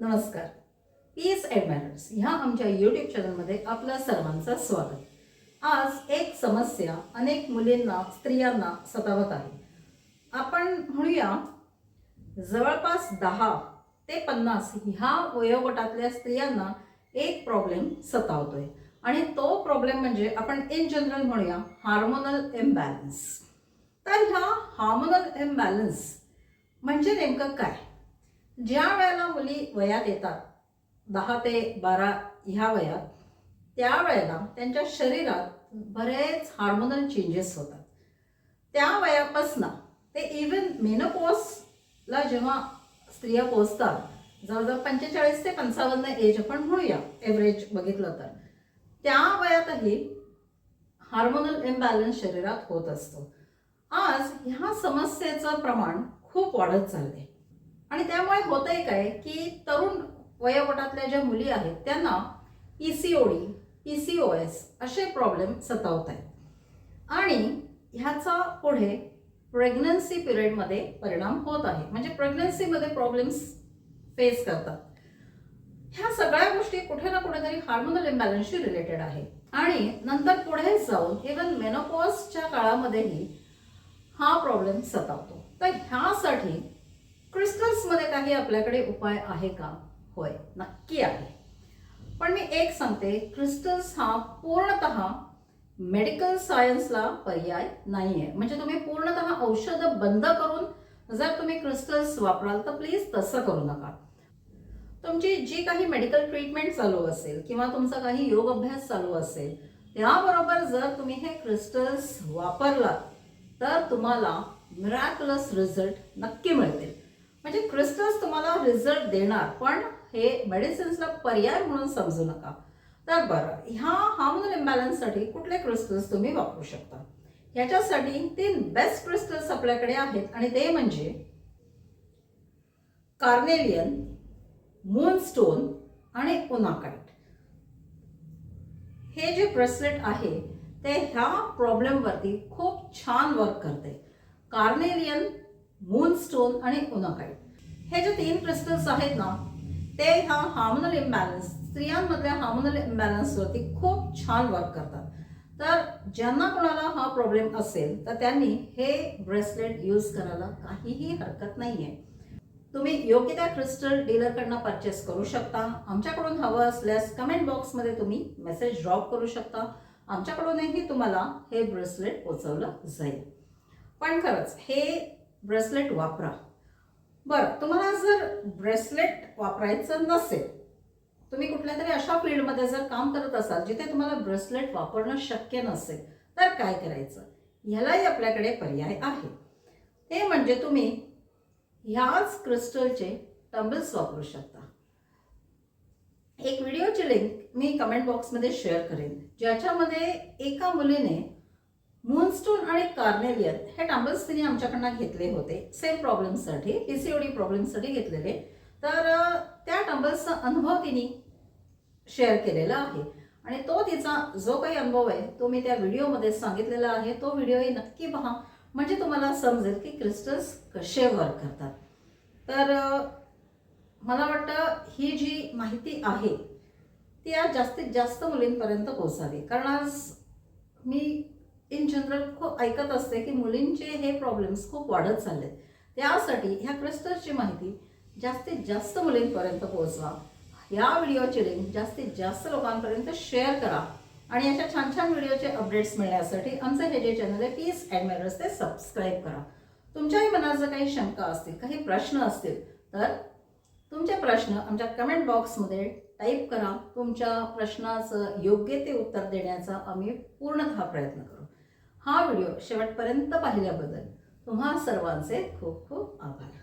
नमस्कार. Peace and manners ह्या आमच्या यूट्यूब चॅनलमध्ये आपलं सर्वांचं स्वागत. आज एक समस्या अनेक मुलींना स्त्रियांना सतावत आहे. आपण म्हणूया जवळपास दहा ते पन्नास ह्या वयोगटातल्या स्त्रियांना एक प्रॉब्लेम सतावतोय. आणि तो प्रॉब्लेम म्हणजे आपण इन जनरल म्हणूया हार्मोनल इम्बॅलन्स तर ह्या हार्मोनल इम्बॅलन्स म्हणजे नेमकं काय? ज्या वेळेला मुली वयात येतात दहा ते बारा ह्या वयात त्या वेळेला त्यांच्या शरीरात बरेच हार्मोनल चेंजेस होतात. त्या वयापासनं ते इवन मेनोपोसला जेव्हा स्त्रिया पोचतात जवळजवळ पंचेचाळीस ते पंचावन्न एज आपण म्हणूया एव्हरेज बघितलं तर त्या वयातही हार्मोनल इम्बॅलन्स शरीरात होत असतो. आज ह्या समस्येचं प्रमाण खूप वाढत चाललंय. आणि त्यामुळे होतंय काय की तरुण वयोगटातल्या ज्या मुली आहेत त्यांना E पीसीओडी पीसीओएस असे प्रॉब्लेम सतावत आहेत आणि ह्याचा पुढे प्रेग्नन्सी पिरियडमध्ये परिणाम होत आहे. म्हणजे प्रेग्नन्सीमध्ये प्रॉब्लेम्स फेस करतात. ह्या सगळ्या गोष्टी कुठे ना कुठेतरी हार्मोनल इम्बॅलन्सशी रिलेटेड आहे आणि नंतर पुढे जाऊन इवन मेनोपॉसच्या काळामध्येही हा प्रॉब्लेम सतावतो. तर ह्यासाठी क्रिस्टल्समध्ये काही आपल्याकडे उपाय आहे का? होय नक्की आहे. पण मी एक सांगते क्रिस्टल्स हा पूर्णतः मेडिकल सायन्सला पर्याय नाही आहे म्हणजे तुम्ही पूर्णतः औषधं बंद करून जर तुम्ही क्रिस्टल्स वापराल तर प्लीज तसं करू नका. तुमची जी काही मेडिकल ट्रीटमेंट चालू असेल किंवा तुमचा काही योग अभ्यास चालू असेल त्याबरोबर जर तुम्ही हे क्रिस्टल्स वापरलात तर तुम्हाला मिरॅक्युलस रिझल्ट नक्की मिळतील. तुम्हाला रिझल्ट देणार पण हे मेडिसिन्सला पर्याय म्हणून समजू नका. तर बरं ह्या हार्मोनल इम्बॅलन्ससाठी कुठले क्रिस्टल्स तुम्ही वापरू शकता? ह्याच्यासाठी तीन बेस्ट क्रिस्टल्स आपल्याकडे आहेत आणि ते म्हणजे कार्नेलियन मूनस्टोन आणि ओनाकाइट हे जे ब्रेसलेट आहे ते ह्या प्रॉब्लेमवरती खूप छान वर्क करते. कार्नेलियन मूनस्टोन आणि ओनाकाइट हे जे तीन क्रिस्टल्स आहेत ना ते ह्या हार्मोनल इम्बॅलन्स स्त्रियांमधल्या हार्मोनल इम्बॅलन्सवरती खूप छान वर्क करतात. तर ज्यांना कोणाला हा प्रॉब्लेम असेल तर त्यांनी हे ब्रेसलेट यूज करायला काहीही हरकत नाही आहे तुम्ही योग्य त्या क्रिस्टल डीलरकडनं परचेस करू शकता. आमच्याकडून हवं असल्यास कमेंट बॉक्समध्ये तुम्ही मेसेज ड्रॉप करू शकता. आमच्याकडूनही तुम्हाला हे ब्रेसलेट पोचवलं जाईल. पण खरंच हे ब्रेसलेट वापरा. बरं तुम्हाला जर ब्रेसलेट वापरायचं नसेल तुम्ही कुठल्या तरी अशा फील्डमध्ये जर काम करत असाल जिथे तुम्हाला ब्रेसलेट वापरणं शक्य नसेल तर काय करायचं? ह्यालाही आपल्याकडे पर्याय आहे. ते म्हणजे तुम्ही ह्याच क्रिस्टलचे टंबल्स वापरू शकता. एक व्हिडिओची लिंक मी कमेंट बॉक्समध्ये शेअर करेन ज्याच्यामध्ये एका मुलीने मूनस्टोन आणि कार्नेलियन हे टांबल्स तिने आमच्याकडनं घेतले होते. सेम प्रॉब्लेमसाठी पी सी ओ डी प्रॉब्लेमसाठी घेतलेले. तर त्या टांबल्सचा अनुभव तिने शेअर केलेला आहे. आणि तो तिचा जो काही अनुभव आहे तो मी त्या व्हिडिओमध्ये सांगितलेला आहे. तो व्हिडिओही नक्की पहा. म्हणजे तुम्हाला समजेल की क्रिस्टल्स कसे वर्क करतात. तर मला वाटतं ही जी माहिती आहे ती आज जास्तीत जास्त मुलींपर्यंत पोचावी कारण आज मी इन जनरल खूप ऐकत असते की मुलींचे हे प्रॉब्लेम्स खूप वाढत चाललेत. त्यासाठी ह्या क्रिस्टल्सची माहिती जास्तीत जास्त मुलींपर्यंत पोहोचवा. या व्हिडिओची लिंक जास्तीत जास्त लोकांपर्यंत शेअर करा. आणि अशा छान छान व्हिडिओचे अपडेट्स मिळण्यासाठी आमचं हे जे चॅनल आहे पीस अँड ते सबस्क्राईब करा. तुमच्याही मनात जर काही शंका असतील काही प्रश्न असतील तर तुमचे प्रश्न आमच्या कमेंट बॉक्समध्ये टाईप करा. तुमच्या प्रश्नाचं योग्य ते उत्तर देण्याचा आम्ही पूर्णतः प्रयत्न करू. हा व्हिडिओ शेवटपर्यंत पाहिल्याबद्दल तुम्हा सर्वांचे खूप खूप आभार.